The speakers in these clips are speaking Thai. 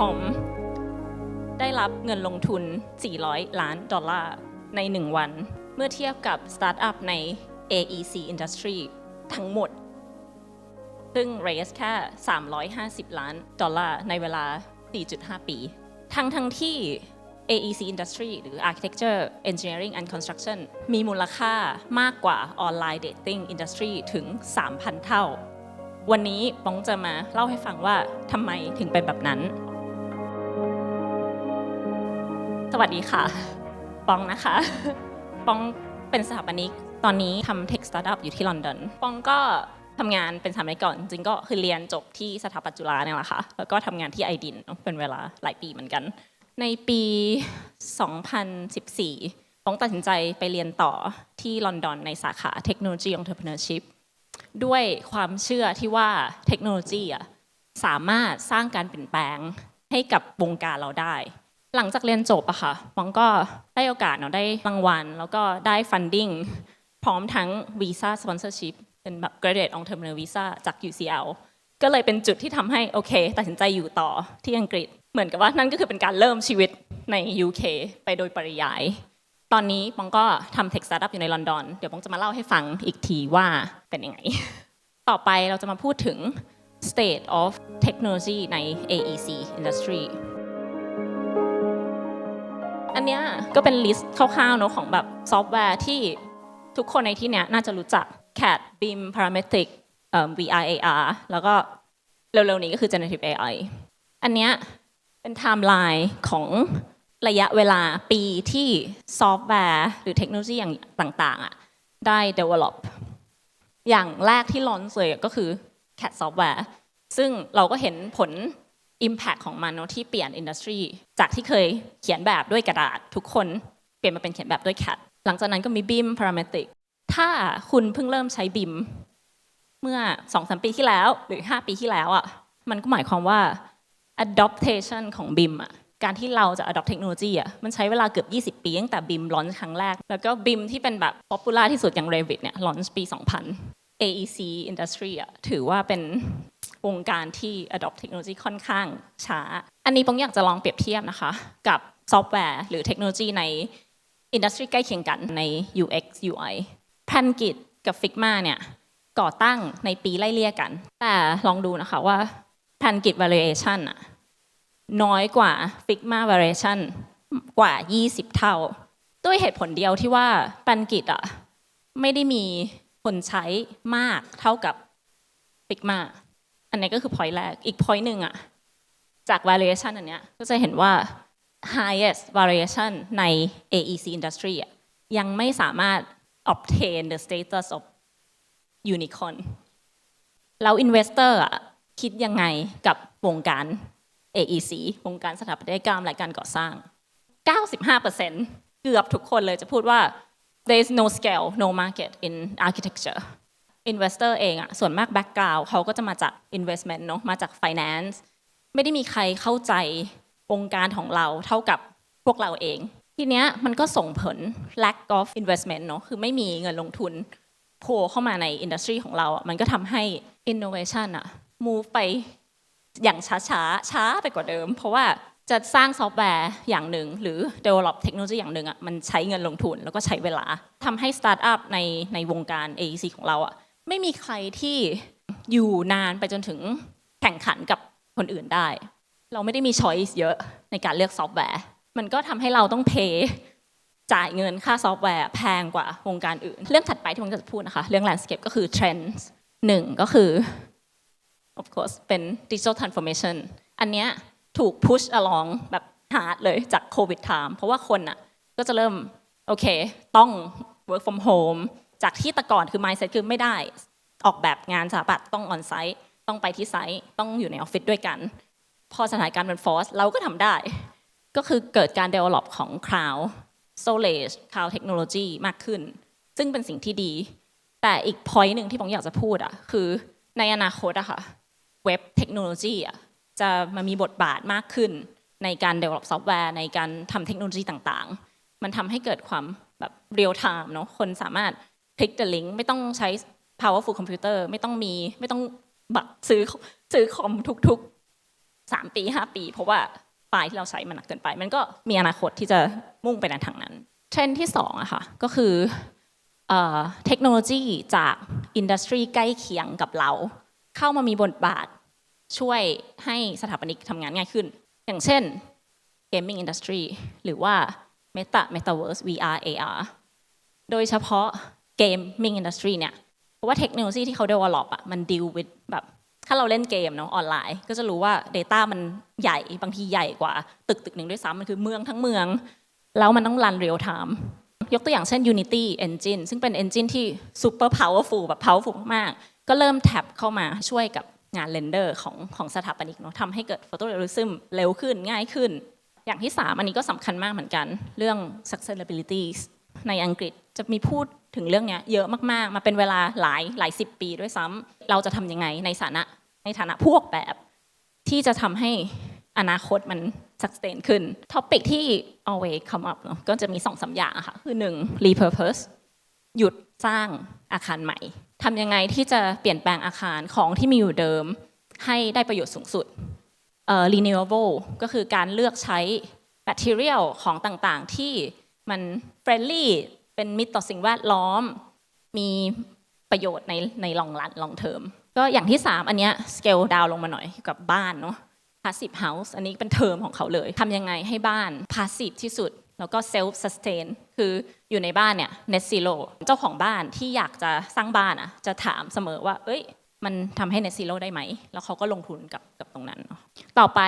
com ได้รับเงินลงทุน 400 ล้านดอลลาร์ใน 1 วัน เมื่อเทียบกับสตาร์ทอัพใน AEC Industry ทั้งหมด ซึ่ง raise แค่ 350 ล้านดอลลาร์ในเวลา 4.5 ปี ทั้งทั้งที่ AEC Industry หรือ Architecture Engineering and Construction มีมูลค่ามากกว่า Online Dating Industry ถึง 3,000 เท่า วันนี้ป้องจะมาเล่าให้ฟังว่าทำไมถึงเป็นแบบนั้น สวัสดีค่ะ ปองนะคะ ปองเป็นสถาปนิก ตอนนี้ทำเทคสตาร์ทอัพอยู่ที่ลอนดอน ปองก็ทำงานเป็นสถาปนิกก่อน จริงก็คือเรียนจบที่สถาปัตจุฬาเนี่ยแหละค่ะ แล้วก็ทำงานที่ไอดินเป็นเวลาหลายปีเหมือนกัน ในปี 2014ปองตัดสินใจไปเรียนต่อที่ลอนดอนในสาขาเทคโนโลยี entrepreneurship ด้วยความเชื่อที่ว่าเทคโนโลยีอะสามารถสร้างการเปลี่ยนแปลงให้กับวงการเราได้ หลังจากเรียนจบอะค่ะปองก็ได้โอกาสเนาะได้รางวัล แล้วก็ได้ funding พร้อมทั้ง visa sponsorship เป็นแบบ graduate entrepreneur visa จาก UCL ก็เลยเป็นจุดที่ทำให้โอเค ตัดสินใจอยู่ต่อที่อังกฤษ เหมือนกับว่านั่นก็คือเป็นการเริ่มชีวิตใน UK ไปโดยปริยาย ตอนนี้ปองก็ทำ tech startup อยู่ในลอนดอน เดี๋ยวปองจะมาเล่าให้ฟังอีกทีว่าเป็นยังไง ต่อไปเราจะมาพูดถึง state of technology ใน AEC industry อันเนี้ยก็เป็นลิสต์คร่าวๆเนอะของแบบซอฟต์แวร์ที่ทุกคนในที่เนี้ยน่าจะรู้จัก CAD BIM Parametric VR AR แล้วก็เร็วๆนี้ก็คือ Generative AI อันเนี้ยเป็นไทม์ไลน์ของระยะเวลาปีที่ซอฟต์แวร์ หรือเทคโนโลยีอย่างต่างๆอะได้ develop อย่างแรกที่ลอนเลยก็คือ CAD software ซึ่งเราก็เห็นผล Impact ของมันเนอะที่เปลี่ยนอินดัสทรีจากที่เคยเขียนแบบด้วยกระดาษ ทุกคนเปลี่ยนมาเป็นเขียนแบบด้วย CAD หลังจากนั้นก็มี BIM Parametric ถ้าคุณเพิ่งเริ่มใช้ BIM เมื่อ2-3ปีที่แล้วหรือ 5 ปีที่แล้วอะมันก็หมายความว่า adaptation ของ BIM อะการที่เราจะ adopt เทคโนโลยีอะมันใช้เวลาเกือบ 20 ปีตั้งแต่ BIM launch ครั้งแรก แล้วก็ BIM ที่เป็นแบบ popular ที่สุดอย่าง Revit เนี่ย launch ปี 2000 AEC industry อะถือว่าเป็น วงการที่ adopt เทคโนโลยีค่อนข้างช้า อันนี้ปองอยากจะลองเปรียบเทียบนะคะ กับซอฟต์แวร์หรือเทคโนโลยีในอินดัสทรีใกล้เคียงกันใน UX UI แพนกิตกับ Figma เนี่ยก่อตั้งในปีไล่เลี่ยกัน แต่ลองดูนะคะว่าแพนกิต variation น้อยกว่า Figma variation กว่า 20 เท่า ด้วยเหตุผลเดียวที่ว่าแพนกิตอะไม่ได้มีคนใช้มากเท่ากับ Figma อันนี้ก็คือ point แรก อีก point หนึ่งอะจาก variation อันเนี้ยก็จะเห็นว่า highest variation ใน AEC industry อะยังไม่สามารถ obtain the status of unicorn แล้ว investor อะคิดยังไงกับวงการ AEC วงการสถาปัตยกรรมและการก่อสร้าง 95%เกือบทุกคนเลยจะพูดว่า there is no scale no market in architecture investor เองอะส่วนมาก background เขาก็จะมาจาก investment เนอะมาจาก finance ไม่ได้มีใครเข้าใจวงค์การของเราเท่ากับพวกเราเอง ทีเนี้ยมันก็ส่งผล lack of investment เนอะคือไม่มีเงินลงทุนโผล่เข้ามาในอินดัสทรีของเราอะมันก็ทำให้ innovation อะ move ไปอย่างช้าช้าช้าไปกว่าเดิม เพราะว่าจะสร้างซอฟต์แวร์อย่างหนึ่ง หรือ develop เทคโนโลยีอย่างหนึ่งอะมันใช้เงินลงทุนแล้วก็ใช้เวลาทำให้สตาร์ทอัพในในวงการ AEC ของเราอะ ไม่มีใครที่อยู่นานไปจนถึงแข่งขันกับคนอื่นได้ เราไม่ได้มีช้อยส์เยอะในการเลือกซอฟต์แวร์ มันก็ทำให้เราต้องเพย์จ่ายเงินค่าซอฟต์แวร์แพงกว่าวงการอื่น เรื่องถัดไปที่ผมจะพูดนะคะ เรื่อง landscape ก็คือ trends หนึ่งก็คือ of course เป็น digital transformation อันเนี้ยถูก push along แบบ hard เลยจาก covid time เพราะว่าคนอะก็จะเริ่ม โอเค ต้อง work from home จากที่แต่ก่อนคือ mindset คือไม่ได้ออกแบบงานสถาปัตย์ต้อง on site ต้องไปที่ไซต์ต้องอยู่ในออฟฟิศด้วยกัน พอสถานการณ์มันฟอร์สเราก็ทำได้ ก็คือเกิดการ develop ของ cloud storage cloud technology มากขึ้น ซึ่งเป็นสิ่งที่ดี แต่อีก point หนึ่งที่ผมอยากจะพูดอะคือในอนาคตอะค่ะเว็บเทคโนโลยีอะจะมามีบทบาทมากขึ้น ในการ develop ซอฟต์แวร์ในการทำเทคโนโลยีต่างๆ มันทำให้เกิดความแบบ real time เนอะคนสามารถ click the link ไม่ต้องใช้ powerful computer ไม่ต้องมีไม่ต้องบัตรซื้อซื้อคอมทุก3ปี 5 ปี เพราะว่าไฟล์ที่เราใช้มันหนักเกินไป มันก็มีอนาคตที่จะมุ่งไปในทางนั้น เทรนด์ที่2อะค่ะก็คือเอ่อเทคโนโลยีจากอินดัสทรีใกล้เคียงกับเรา เข้ามามีบทบาทช่วยให้สถาปนิกทำงานง่ายขึ้น อย่างเช่น Gaming Industry หรือว่า Meta Metaverse VR AR โดยเฉพาะ Gaming Industry เนี่ยเพราะว่าเทคโนโลยีที่เขา develop อะมัน deal with แบบถ้าเราเล่นเกมเนาะออนไลน์ ก็จะรู้ว่า Data มันใหญ่บางทีใหญ่กว่า ตึกตึกหนึ่งด้วยซ้ำมันคือเมืองทั้งเมือง แล้วมันต้องรัน real time ยกตัวอย่างเช่น Unity Engine ซึ่งเป็น engine ที่ super powerful แบบ powerful มาก ก็เริ่มแท็บเข้ามาช่วยกับงานเรนเดอร์ของของสถาปนิกเนาะทำให้เกิด photorealism เร็วขึ้นง่ายขึ้น อย่างที่ 3 อันนี้ก็สำคัญมากเหมือนกัน เรื่อง sustainability ในอังกฤษจะมีพูดถึงเรื่องนี้เยอะมากๆ มาเป็นเวลาหลายหลายสิบปีด้วยซ้ำเราจะทำยังไงในฐานะในฐานะพวกแบบที่จะทำให้อนาคตมัน sustain ขึ้นท็อปิกที่ always come up เนอะก็จะมีสองสามอย่างอะค่ะ คือหนึ่ง repurpose หยุดสร้างอาคารใหม่ทำยังไงที่จะเปลี่ยนแปลงอาคารของที่มีอยู่เดิม ให้ได้ประโยชน์สูงสุดเอ่อ renewable ก็คือการเลือกใช้ material ของต่างๆ ที่ มัน friendly เป็นมิตรต่อสิ่งแวดล้อม มีประโยชน์ในในลองรันลองเทอมก็อย่างที่ 3 อันเนี้ย scale down ลงมาหน่อยกับบ้านเนาะ passive house อันนี้เป็นเทอมของเขาเลยทำยังไงให้บ้าน passive ที่สุด แล้วก็ self sustain คืออยู่ในบ้านเนี่ย net zero เจ้าของบ้านที่อยากจะสร้างบ้านอะจะถามเสมอว่า เอ้ย มันทำให้ net zero ได้ไหม แล้วเขาก็ลงทุนกับกับตรงนั้นเนาะต่อไป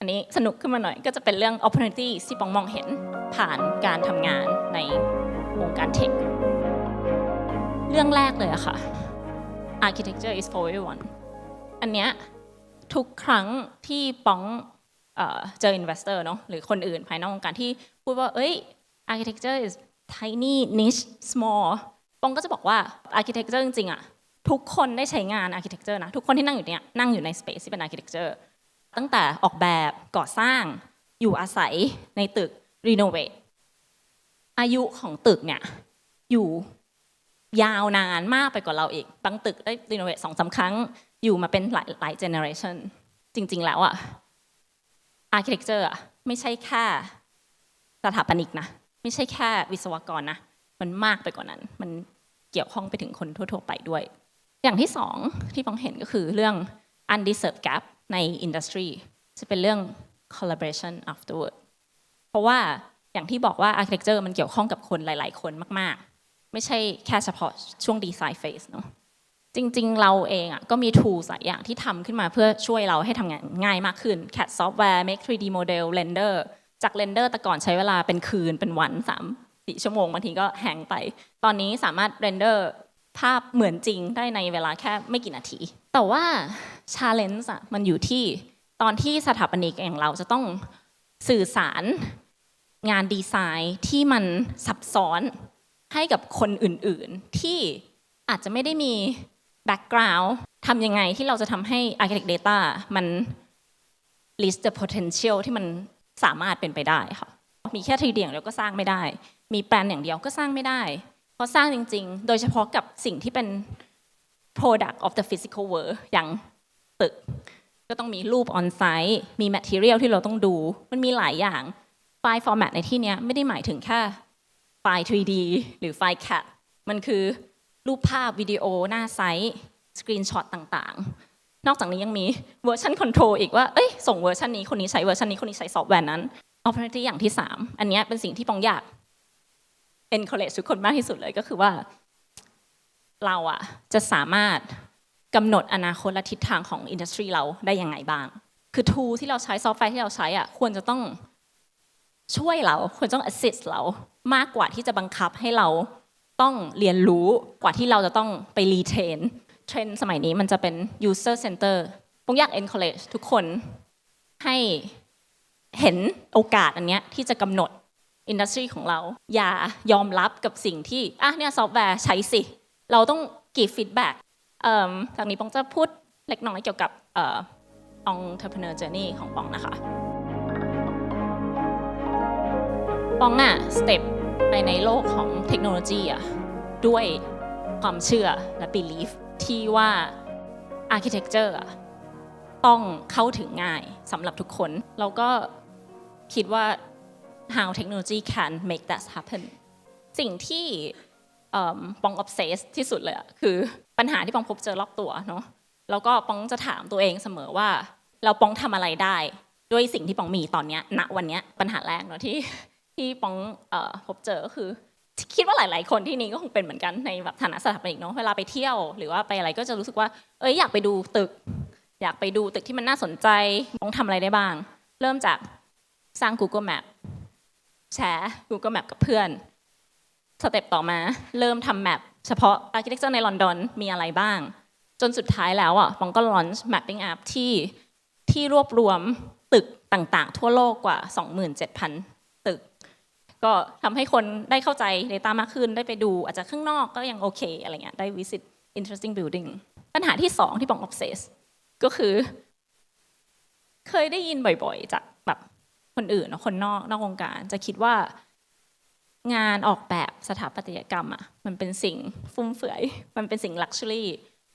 อันนี้สนุกขึ้นมาหน่อยก็จะเป็นเรื่อง opportunity ที่ปองมองเห็นผ่านการทำงานในวงการเทค เรื่องแรกเลยอะค่ะ architecture is for everyone อันเนี้ยทุกครั้งที่ป้องเจอ investor เนาะหรือคนอื่นภายนอกวงการที่พูดว่า เอ้ย architecture is tiny niche small ป้องก็จะบอกว่า architecture จริงๆอะทุกคนได้ใช้งาน architecture นะ ทุกคนที่นั่งอยู่เนี่ยนั่งอยู่ใน space ที่เป็น architecture ตั้งแต่ออกแบบก่อสร้าง อยู่อาศัยในตึก renovate อายุของตึกเนี่ยอยู่ยาวนานมากไปกว่าเราอีกบางตึกได้รีโนเวทสองสาครั้ง อยู่มาเป็นหลายหลายเจเนอเรชันจริง ๆ แล้วอะอาร์เคเต็กเจอร์อะไม่ใช่แค่สถาปนิกนะ ไม่ใช่แค่วิศวกรนะ มันมากไปกว่านั้น มันเกี่ยวข้องไปถึงคนทั่ว ๆ ไปด้วย อย่างที่สองที่ปองเห็นก็คือเรื่อง undeserved gap ในอินดัสทรีจะเป็นเรื่อง collaboration afterward เพราะว่าอย่างที่บอกว่า architecture มันเกี่ยวข้องกับคนหลาย ๆ คนมาก ๆ ไม่ใช่แค่เฉพาะช่วงดีไซน์เฟสเนาะจริง ๆ เราเองอะก็มี tools หลายอย่างที่ทำขึ้นมาเพื่อช่วยเราให้ทำงานง่ายมากขึ้น CAD software make 3D model render จาก render แต่ก่อนใช้เวลาเป็นคืนเป็นวันสามสี่ชั่วโมงบางทีก็แหงไป ตอนนี้สามารถ render ภาพเหมือนจริงได้ในเวลาแค่ไม่กี่นาที แต่ว่า challenge อะมันอยู่ที่ตอนที่สถาปนิกอย่างเราจะต้องสื่อสารงานดีไซน์ที่มันซับซ้อนให้กับคนอื่นๆ ที่อาจจะไม่ได้มี background ทำยังไงที่เราจะทำให้ architect data มัน list the potential ที่มันสามารถเป็นไปได้ค่ะ มีแค่ทีเดียวเดียวก็สร้างไม่ได้ มีแปลนอย่างเดียวก็สร้างไม่ได้ เพราะสร้างจริง ๆ โดยเฉพาะกับสิ่งที่เป็น product of the physical world อย่างตึก ก็ต้องมีรูป on site มี material ที่เราต้องดู มันมีหลายอย่าง ไฟล์ format ในที่นี้ไม่ได้หมายถึงแค่ไฟล์ 3D หรือไฟล์ CAD มันคือรูปภาพวิดีโอหน้าไซต์สกรีนช็อตต่างๆ นอกจากนี้ยังมีเวอร์ชันคอนโทรลอีกว่า เอ้ย ส่งเวอร์ชันนี้ คนนี้ใช้เวอร์ชันนี้ คนนี้ใช้ซอฟต์แวร์นั้น opportunity อย่างที่ 3 อันนี้เป็นสิ่งที่ปองอยาก encourage ทุกคนมากที่สุดเลยก็คือว่า เราอะจะสามารถกำหนดอนาคตและทิศทางของอินดัสทรีเราได้ยังไงบ้าง คือ tool ที่เราใช้ซอฟต์แวร์ที่เราใช้อะควรจะต้องช่วยเราควรต้อง assist เรามากกว่าที่จะบังคับให้เราต้องเรียนรู้กว่าที่เราจะต้องไป retrain เทรนด์สมัยนี้มันจะเป็น user center ผมอยาก encourage ทุกคนให้เห็นโอกาสอันเนี้ยที่จะกำหนดอินดัสทรีของเรา อย่ายอมรับกับสิ่งที่ อะเนี่ยซอฟต์แวร์ใช้สิ เราต้องกี่ฟีดแบ็กจากนี้ปองจะพูดเล็กน้อยเกี่ยวกับเอ่อ entrepreneur journey ของปองนะคะปองอะสเต็ปไปในโลกของเทคโนโลยีอะด้วยความเชื่อและ belief ที่ว่า architecture อะต้องเข้าถึงง่ายสำหรับทุกคนเราก็คิดว่า how technology can make that happen สิ่งที่ ปอง obsess ที่สุดเลยอะคือปัญหาที่ปองพบเจอรอบตัวเนาะแล้วก็ปองจะถามตัวเองเสมอว่า เราปองทำอะไรได้ ด้วยสิ่งที่ปองมีตอนเนี้ยณวันเนี้ยปัญหาแรกเนาะที่ที่ปองพบเจอคือ คิดว่าหลาย ๆ คนที่นี่ก็คงเป็นเหมือนกันในแบบฐานะสถาปนิกเนาะเวลาไปเที่ยวหรือว่าไปอะไรก็จะรู้สึกว่าเอ้ยอยากไปดูตึก อยากไปดูตึกที่มันน่าสนใจมองทำอะไรได้บ้าง เริ่มจากสร้าง Google Map แชร์ Google Map กับเพื่อน สเต็ปต่อมา เริ่มทำแมปเฉพาะ Architecture ในลอนดอนมีอะไรบ้าง จนสุดท้ายแล้วอะฟองก็ launch mapping app ที่ที่รวบรวมตึกต่างๆ ทั่วโลกกว่า 27,000 ตึก ก็ทำให้คนได้เข้าใจ Data มากขึ้นได้ไปดู อาจจะข้างนอกก็ยังโอเคอะไรเงี้ยได้ visit interesting building ปัญหาที่สองที่ปอง obsess ก็คือ เคยได้ยินบ่อยๆ จากแบบคนอื่นนะคนนอกนอกวงการ จะคิดว่า งานออกแบบสถาปัตยกรรมอะมันเป็นสิ่งฟุ่มเฟือย มันเป็นสิ่งลักชัวรี่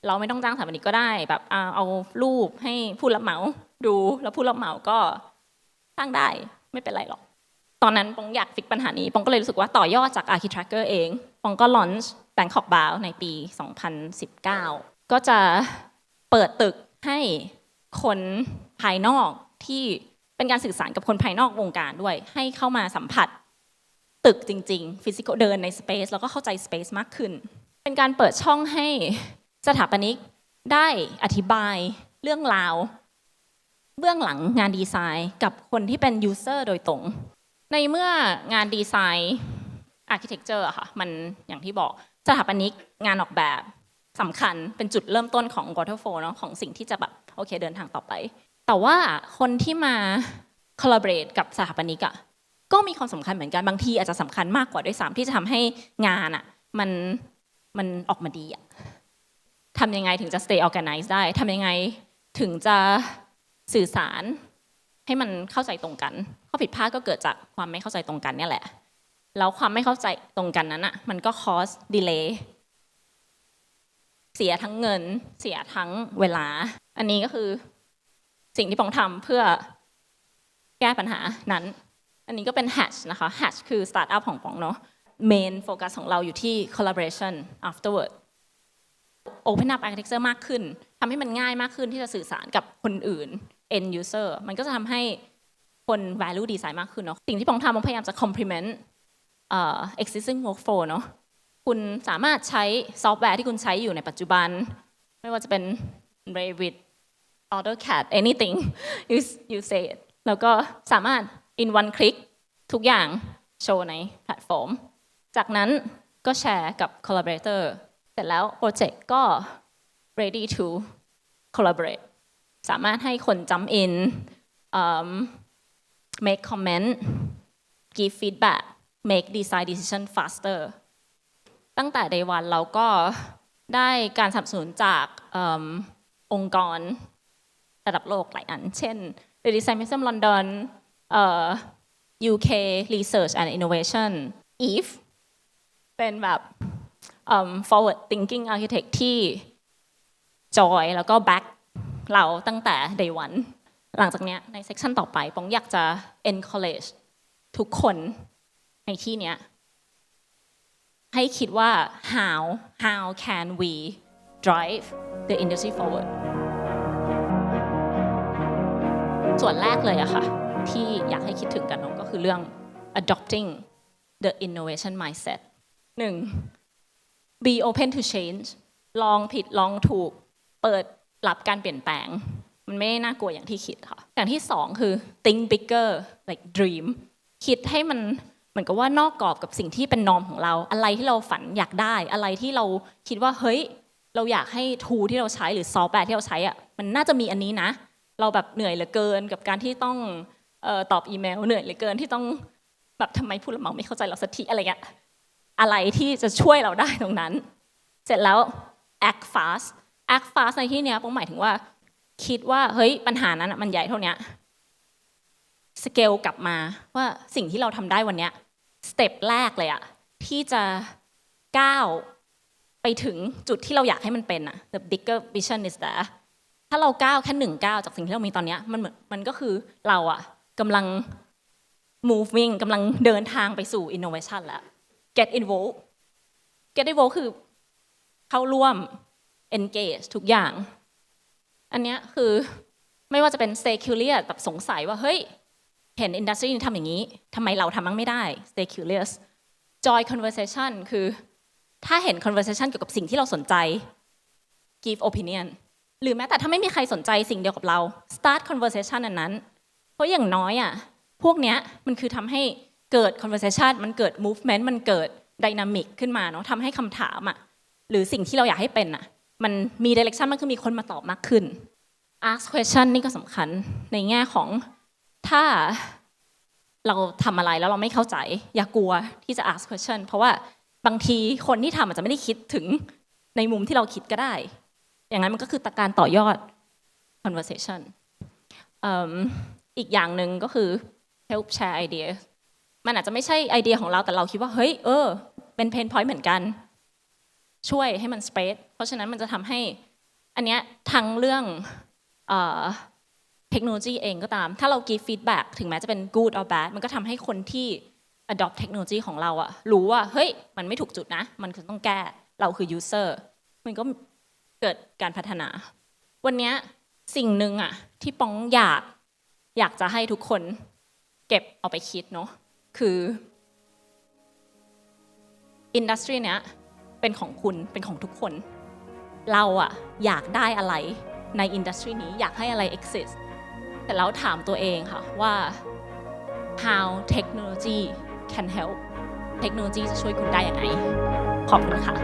เราไม่ต้องจ้างสถาปนิกก็ได้แบบเอารูปให้ผู้รับเหมาดูแล้วผู้รับเหมาก็สร้างได้ไม่เป็นไรหรอก ตอนนั้นปองอยากฟิกปัญหานี้ปองก็เลยรู้สึกว่าต่อยอดจาก Architracker เองปองก็ launch Bangkok b o w ในปี 2019 ก็จะเปิดตึกให้คนภายนอกที่เป็นการสื่อสารกับคนภายนอกวงการด้วย ให้เข้ามาสัมผัส ตึกจริงๆฟิสิก a l เดินในสเปซแล้วก็เข้าใจสเปซมากขึ้น เป็นการเปิดช่องให้สถาปนิกได้อธิบายเรื่องราว เบื้องหลังงานดีไซน์กับคนที่เป็นยูเซอร์โดยตรง ในเมื่องานดีไซน์อาร์เคเต็กเจอร์ค่ะมันอย่างที่บอกสถาปนิกงานออกแบบสำคัญเป็นจุดเริ่มต้นของ Waterfall เนาะของสิ่งที่จะแบบโอเคเดินทางต่อไป แต่ว่าคนที่มา collaborate กับสถาปนิกอะ ก็มีความสำคัญเหมือนกันบางทีอาจจะสำคัญมากกว่าด้วยซ้ำที่จะทำให้งานอะมันมันออกมาดีอะทำยังไงถึงจะ stay organized ได้ทำยังไงถึงจะสื่อสารให้มันเข้าใจตรงกัน ข้อผิดพลาดก็เกิดจากความไม่เข้าใจตรงกันเนี่ยแหละ แล้วความไม่เข้าใจตรงกันนั้นอะมันก็ cause delay เสียทั้งเงิน เสียทั้งเวลา อันนี้ก็คือสิ่งที่ปองทำเพื่อแก้ปัญหานั้น อันนี้ก็เป็น Hatch นะคะ Hatch คือสตาร์ทอัพของปองเนาะ Main โฟกัสของเราอยู่ที่ collaboration afterward open up architecture มากขึ้นทำให้มันง่ายมากขึ้นที่จะสื่อสารกับคนอื่น end user มันก็จะทำให้คน value design มากขึ้นเนาะสิ่งที่ปองทำปองพยายามจะ complement existing workflow เนาะคุณสามารถใช้ซอฟต์แวร์ที่คุณใช้อยู่ในปัจจุบัน ไม่ว่าจะเป็น Revit AutoCAD anything you you say it แล้วก็สามารถ in one click ทุกอย่างโชว์ในแพลตฟอร์ม จากนั้นก็แชร์กับ collaborator เสร็จแล้วโปรเจกต์ก็ ready to collaborate สามารถให้คน jump in um, make comment give feedback make design decision faster ตั้งแต่ day one เราก็ได้การสนับสนุนจากอองค์กรระดับโลกหลายอัน เช่น The Design Museum London UK Research and Innovation EVE เป็นแบบ forward thinking architect ที่จอยแล้วก็ back เราตั้งแต่ day one หลังจากเนี้ยใน section ต่อไปปองอยากจะ encourage ทุกคนในที่เนี้ยให้คิดว่า how how can we drive the industry forward ส่วนแรกเลยอะค่ะ ที่อยากให้คิดถึงกันเนอะก็คือเรื่อง adopting the innovation mindset หนึ่ง be open to change ลองผิดลองถูก เปิดรับการเปลี่ยนแปลง มันไม่ได้น่ากลัวอย่างที่คิดค่ะ อย่างที่สองคือ think bigger like dream คิดให้มันเหมือนกับว่านอกกรอบกับสิ่งที่เป็นนอมของเรา อะไรที่เราฝันอยากได้ อะไรที่เราคิดว่าเฮ้ย เราอยากให้ทูที่เราใช้หรือซอฟต์แวร์ที่เราใช้อะมันน่าจะมีอันนี้นะ เราแบบเหนื่อยเหลือเกินกับการที่ต้อง ตอบอีเมลเหนื่อยเหลือเกินที่ต้องแบบทำไมผู้รับเหมาไม่เข้าใจเราสักทีอะไรเงี้ยอะไรที่จะช่วยเราได้ตรงนั้น เสร็จแล้ว act fast act fast ในที่เนี้ยผมหมายถึงว่า คิดว่าเฮ้ยปัญหานั้นมันใหญ่เท่านี้สเกลกลับมาว่าสิ่งที่เราทำได้วันเนี้ยสเต็ปแรกเลยอะที่จะก้าวไปถึงจุดที่เราอยากให้มันเป็นอะ the bigger vision is there ถ้าเราก้าวแค่หนึ่งก้าวจากสิ่งที่เรามีตอนนี้มันเหมือนมันก็คือเราอะ กำลัง moving กำลังเดินทางไปสู่ innovation แล้ว get involved get involved คือเข้าร่วม engage ทุกอย่าง อันนี้คือไม่ว่าจะเป็น stay curious แบบสงสัยว่า เฮ้ย เห็น industry นี้ทำอย่างนี้ทำไมเราทำมั่งไม่ได้ stay curious joy conversation คือถ้าเห็น conversation เกี่ยวกับสิ่งที่เราสนใจ give opinion หรือแม้แต่ถ้าไม่มีใครสนใจสิ่งเดียวกับเรา start conversation อันนั้น ราะอย่างน้อยอะพวกเนี้ยมันคือทำให้เกิด conversation มันเกิด movement มันเกิด dynamic ขึ้นมาเนาะทำให้คำถามอะหรือสิ่งที่เราอยากให้เป็นอะมันมี direction มันคือมีคนมาตอบมากขึ้น ask question นี่ก็สำคัญในแง่ของถ้าเราทำอะไรแล้วเราไม่เข้าใจ อย่ากลัวที่จะ ask question เพราะว่าบางทีคนที่ทำอาจจะไม่ได้คิดถึงในมุมที่เราคิดก็ได้ อย่างนั้นมันก็คือการต่อยอด conversation อีกอย่างหนึ่งก็คือ help share idea มันอาจจะไม่ใช่ไอเดียของเราแต่เราคิดว่าเฮ้ยเออ เป็น pain point เหมือนกัน ช่วยให้มัน spread เพราะฉะนั้นมันจะทำให้ อันเนี้ยทั้งเรื่องเอ่อเทคโนโลยีเองก็ตาม ถ้าเรา give feedback ถึงแม้จะเป็น good or bad มันก็ทำให้คนที่ adopt เทคโนโลยีของเราอะรู้ว่า เฮ้ย มันไม่ถูกจุดนะ มันคือต้องแก้เราคือ user มันก็เกิดการพัฒนา วันเนี้ยสิ่งหนึ่งอะที่ป้องอยาก อยากจะให้ทุกคนเก็บเอาไปคิดเนาะคืออินดัสทรีเนี้ยเป็นของคุณเป็นของทุกคน เราอะอยากได้อะไรในอินดัสทรีนี้อยากให้อะไร exist แต่เราถามตัวเองค่ะว่า how technology can help เทคโนโลยีจะช่วยคุณได้อยังไงขอบคุณค่ะ